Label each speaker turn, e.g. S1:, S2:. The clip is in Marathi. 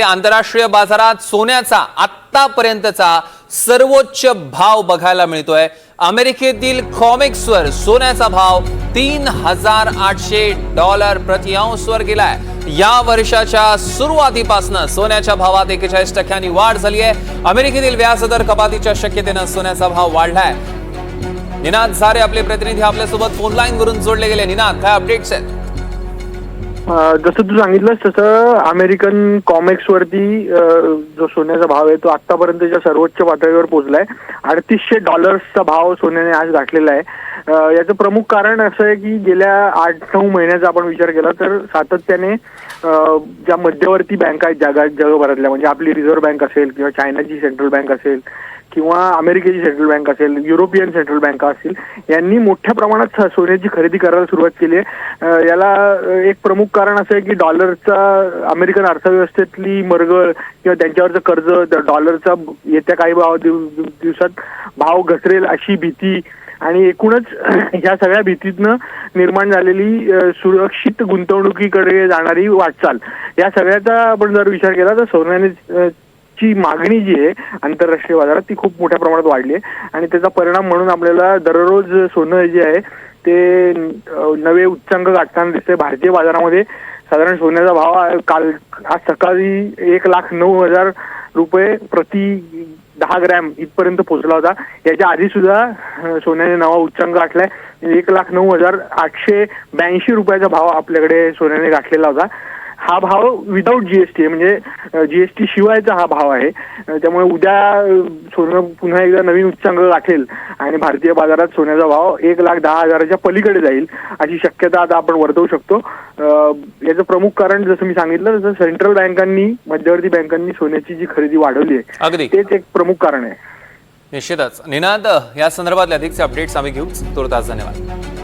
S1: आंतरराष्ट्रीय बाजारात सोन्याचा आतापर्यंतचा सर्वोच्च भाव बघायला मिळतोय. अमेरिकेतील कॉमिक्सवर सोन्याचा भाव तीन हजार आठशे डॉलर प्रति अंशवर गेलाय. या वर्षाच्या सुरुवातीपासून सोन्याच्या भावात एकेचाळीस टक्क्यांनी वाढ झाली आहे. अमेरिकेतील व्याजदर कपातीच्या शक्यतेनं सोन्याचा भाव वाढलाय. निनाद झारे आपले प्रतिनिधी आपल्यासोबत फोन लाईन वरून जोडले गेले. निनाद काय अपडेट्स आहेत?
S2: जसं तू सांगितलंस तसं अमेरिकन कॉमिक्स वरती जो सोन्याचा भाव आहे तो आतापर्यंतच्या सर्वोच्च पातळीवर पोहोचलाय. अडतीसशे डॉलर्सचा भाव सोन्याने आज गाठलेला आहे. याचं प्रमुख कारण असं आहे की गेल्या आठ नऊ महिन्याचा आपण विचार केला तर सातत्याने ज्या मध्यवर्ती बँका आहेत जगात जगभरातल्या म्हणजे आपली रिझर्व्ह बँक असेल किंवा चायनाची सेंट्रल बँक असेल किंवा अमेरिकेची सेंट्रल बँक असेल युरोपियन सेंट्रल बँका असतील यांनी मोठ्या प्रमाणात सोन्याची खरेदी करायला सुरुवात केली आहे. याला एक प्रमुख कारण असं आहे की डॉलरचा अमेरिकन अर्थव्यवस्थेतली मरगळ किंवा त्यांच्यावरचं कर्ज डॉलरचा येत्या काही भाव दिवसात भाव घसरेल अशी भीती आणि एकूणच ह्या सगळ्या भीतीतनं निर्माण झालेली सुरक्षित गुंतवणुकीकडे जाणारी वाटचाल. या सगळ्याचा आपण जर विचार केला तर सोन्याने ची मागणी जी आहे आंतरराष्ट्रीय बाजारात ती खूप मोठ्या प्रमाणात वाढली आहे. आणि त्याचा परिणाम म्हणून आपल्याला दररोज सोनं जे आहे ते नवे उच्चांक गाठताना दिसतंय. भारतीय बाजारामध्ये साधारण सोन्याचा भाव काल आज सकाळी एक लाख नऊ हजार रुपये प्रति दहा ग्रॅम इथपर्यंत पोहोचला होता. याच्या आधी सुद्धा सोन्याने नवा उच्चांक गाठलाय. एक लाख नऊ हजार आठशे ब्याऐंशी रुपयाचा भाव आपल्याकडे सोन्याने गाठलेला होता. हा भाव विदाऊट जीएसटी आहे. म्हणजे जीएसटी शिवायचा हा भाव आहे. त्यामुळे उद्या सोनं पुन्हा एकदा नवीन उच्चांक गाठेल आणि भारतीय बाजारात सोन्याचा भाव एक लाख दहा हजाराच्या पलीकडे जाईल अशी शक्यता आता आपण वर्तवू शकतो. याचं प्रमुख कारण जसं मी सांगितलं तसं सेंट्रल बँकांनी मध्यवर्ती बँकांनी सोन्याची जी खरेदी वाढवली आहे
S1: अगदी.
S2: तेच एक प्रमुख कारण आहे.
S1: निश्चितच. निनाद या संदर्भातले अधिकचे अपडेट्स आम्ही घेऊ. तुर्तास धन्यवाद.